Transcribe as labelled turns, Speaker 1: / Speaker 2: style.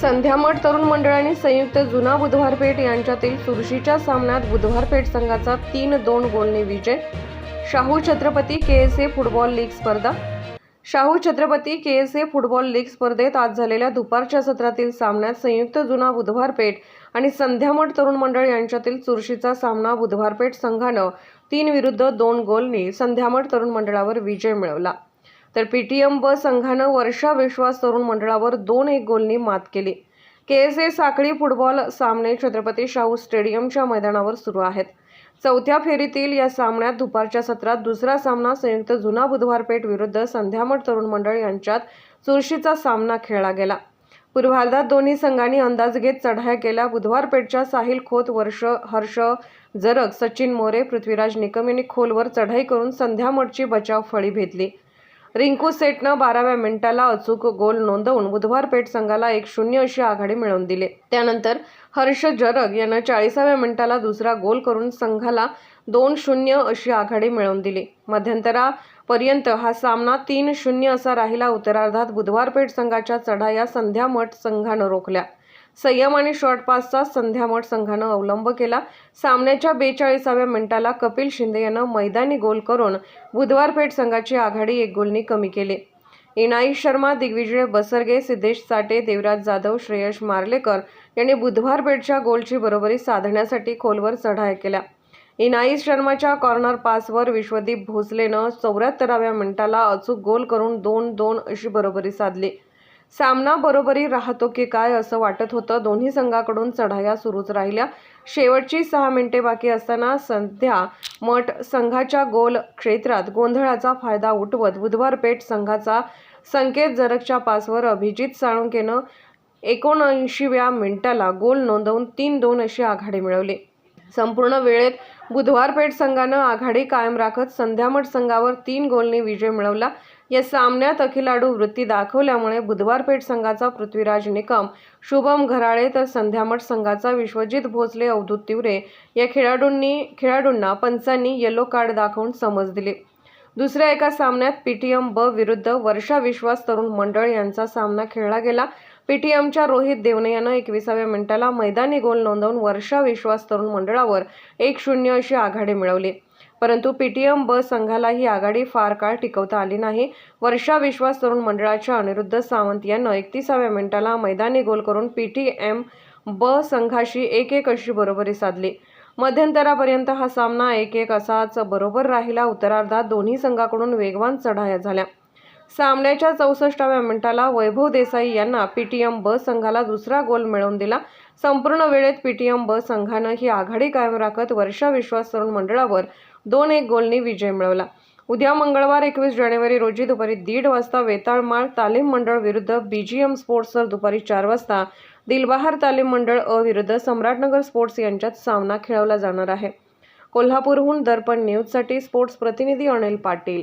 Speaker 1: संध्यामठ तरुण मंडळ आणि संयुक्त जुना बुधवार पेठ यांच्यातील चुरशीच्या सामन्यात बुधवार पेठ संघाचा तीन दोन गोलने विजय Shahu Chhatrapati K S A football league स्पर्धा. Shahu Chhatrapati K S A football league स्पर्धेत आज झालेल्या दुपारच्या सत्रातील सामन्यात संयुक्त जुना बुधवार पेठ आणि संध्यामठ तरुण मंडळ यांच्यातील चुरशीचा सामना बुधवार पेठ संघानं तीन विरुद्ध दोन गोलनी संध्यामठ तरुण मंडळावर विजय मिळवला. तर पीटीएम ब संघानं वर्षा विश्वास तरुण मंडळावर दोन एक गोलनी मात केली. के एस ए साखळी फुटबॉल सामने छत्रपती शाहू स्टेडियमच्या मैदानावर सुरू आहेत. चौथ्या फेरीतील या सामन्यात दुपारच्या सत्रात दुसरा सामना संयुक्त जुना बुधवार पेठ विरुद्ध संध्यामठ तरुण मंडळ यांच्यात चुरशीचा सामना खेळला गेला. पूर्वार्धात दोन्ही संघांनी अंदाज घेत चढाया केल्या. बुधवारपेठच्या साहिल खोत वर्ष हर्ष जरग सचिन मोरे पृथ्वीराज निकम यांनी खोलवर चढाई करून संध्यामठची बचाव फळी भेदली रिंकू सेटनं बाराव्या मिनिटाला अचूक गोल नोंदवून बुधवार पेठ संघाला एक शून्य अशी आघाडी मिळवून दिली. त्यानंतर हर्ष जरग यानं चाळीसाव्या मिनिटाला दुसरा गोल करून संघाला दोन शून्य अशी आघाडी मिळवून दिली. मध्यंतरापर्यंत हा सामना तीन शून्य असा राहिला उत्तरार्धात बुधवार पेठ संघाच्या चढाया संध्यामठ संघानं रोखल्या. संयम आणि शॉर्ट पासचा संध्यामठ संघानं अवलंब केला. सामन्याच्या बेचाळीसाव्या मिनिटाला कपिल शिंदे यानं मैदानी गोल करून बुधवार पेठ संघाची आघाडी एक गोलनी कमी केली. इनाई शर्मा दिग्विजय बसरगे सिद्धेश साटे देवराज जाधव श्रेयश मार्लेकर यांनी बुधवार पेठच्या गोलची बरोबरी साधण्यासाठी खोलवर चढाय केल्या. इनाई शर्माच्या कॉर्नर पासवर विश्वदीप भोसलेनं चौऱ्याहत्तराव्या मिनिटाला अचूक गोल करून दोन दोन अशी बरोबरी साधली. सामना बरोबरी राहतो की काय असं वाटत होतं? दोन्ही संघाकडून चढाया सुरूच राहिल्या. शेवटची सहा मिनिटे बाकी असताना सध्या मठ संघाच्या गोल क्षेत्रात गोंधळाचा फायदा उठवत बुधवार पेठ संघाचा संकेत जरकच्या पासवर अभिजित साळुंकेनं एकोणऐंशीव्या मिनिटाला गोल नोंदवून तीन दोन अशी आघाडी मिळवली. संपूर्ण वेळेत बुधवार पेठ संघानं आघाडी कायम राखत संध्यामठ संघावर तीन गोलने विजय मिळवला. या सामन्यात अखिलाडू वृत्ती दाखवल्यामुळे बुधवार पेठ संघाचा पृथ्वीराज निकम शुभम घराळे तर संध्यामठ संघाचा विश्वजित भोसले अवधूत तिवरे या खेळाडूंनी खेळाडूंना पंचांनी येलो कार्ड दाखवून समज दिली. दुसऱ्या एका सामन्यात पीटीएम ब विरुद्ध वर्षा विश्वास तरुण मंडळ यांचा सामना खेळला गेला. पीटीएमच्या रोहित देवने यानं एकविसाव्या मिनिटाला मैदानी गोल नोंदवून वर्षा विश्वास तरुण मंडळावर एक शून्य अशी आघाडी मिळवली. परंतु पीटीएम ब संघाला ही आघाडी फार काळ टिकवता आली नाही. वर्षा विश्वास तरुण मंडळाच्या अनिरुद्ध सावंत यानं एकतीसाव्या मिनिटाला मैदानी गोल करून पीटीएम ब संघाशी एक एक अशी बरोबरी साधली. मध्यंतरापर्यंत हा सामना एक एक असाच बरोबर राहिला. उत्तरार्धात दोन्ही संघाकडून वेगवान चढाया झाल्या. सामन्याच्या चौसष्टाव्या मिनिटाला वैभव देसाई यांना पीटीएम ब संघाला दुसरा गोल मिळवून दिला. संपूर्ण वेळेत पीटीएम ब संघानं ही आघाडी कायम राखत वर्षा विश्वास तरुण मंडळावर दोन एक गोलनी विजय मिळवला. उद्या मंगळवार एकवीस जानेवारी रोजी दुपारी दीड वाजता वेताळमाळ तालीम मंडळ विरुद्ध बीजीएम स्पोर्ट्स तर दुपारी चार वाजता दिलबहार तालीम मंडळ अ विरुद्ध सम्राटनगर स्पोर्ट्स यांच्यात सामना खेळवला जाणार आहे. कोल्हापूरहून दर्पण न्यूजसाठी स्पोर्ट्स प्रतिनिधी अनिल पाटील.